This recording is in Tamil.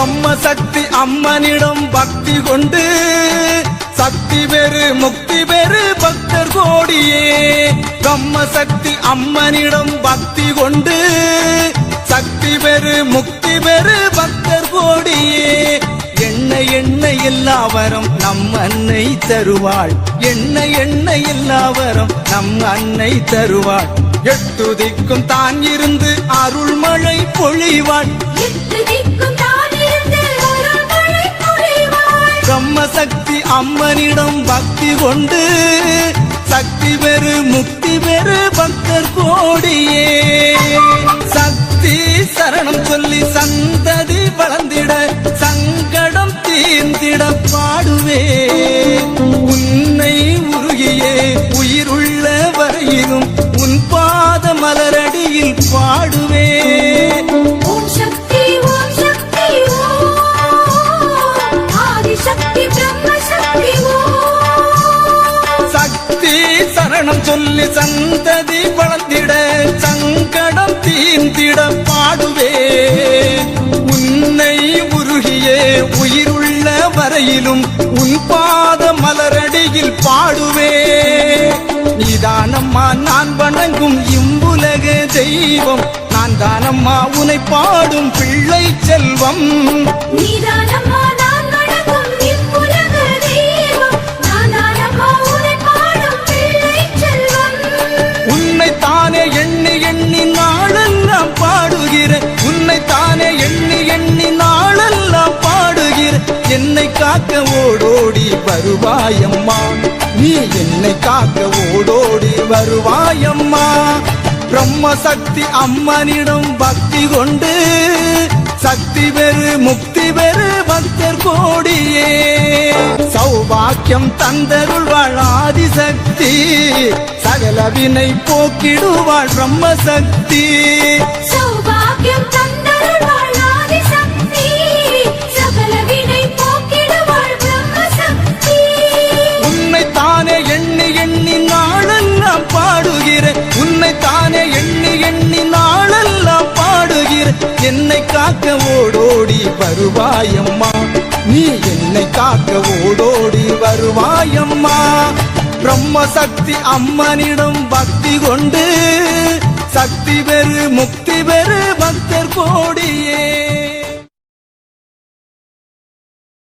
பிரம்ம சக்தி அம்மனிடம் பக்தி கொண்டு சக்தி பெரு முக்தி பெரு பக்தர் கோடியே. பிரம்ம சக்தி அம்மனிடம் பக்தி கொண்டு சக்தி பெரு முக்தி பெரு பக்தர் கோடியே. என்ன எண்ண எல்லாவரம் நம் அன்னை தருவாள். என்ன எண்ண எல்லாவரம் நம் அன்னை தருவாள். எட்டு திக்கும் தான் இருந்து அருள்மழை பொழிவாள். அம்மனிடம் பக்தி கொண்டு சக்தி பெரு முக்தி பெரு பக்தர் கோடியே. சக்தி சரணம் சொல்லி சந்ததி வளர்ந்திட சங்கடம் தீர்ந்திட பாடுவே உன் சொல்லி சந்ததி வளர்ந்திட சங்கடம் தீர்ந்திட பாடுவே. உன்னை உருகியே உயிருள்ள வரையிலும் உன் பாத மலரடியில் பாடுவே. நீதானம்மா நான் வணங்கும் இம்புலக தெய்வம். நான் தானம்மா உனை பாடும் பிள்ளை செல்வம். நீதானம்மா காக்க ஓடோடி வருவாயம்மா. நீ என்னை காக்க ஓடோடி வருவாயம்மா. பிரம்ம சக்தி அம்மனிடம் பக்தி கொண்டு சக்தி பெரு முக்தி பெரு பக்தர் கோடியே. சௌபாக்கியம் தந்தருள்வாள் ஆதிசக்தி சகல வினை போக்கிடுவாள் பிரம்ம சக்தி வருவாயம்மா. நீ என்னை காக்க ஓடோடி வருவாயம்மா. பிரம்ம சக்தி அம்மனிடம் பக்தி கொண்டு சக்தி பெரு முக்தி பெரு பக்தர் கோடியே.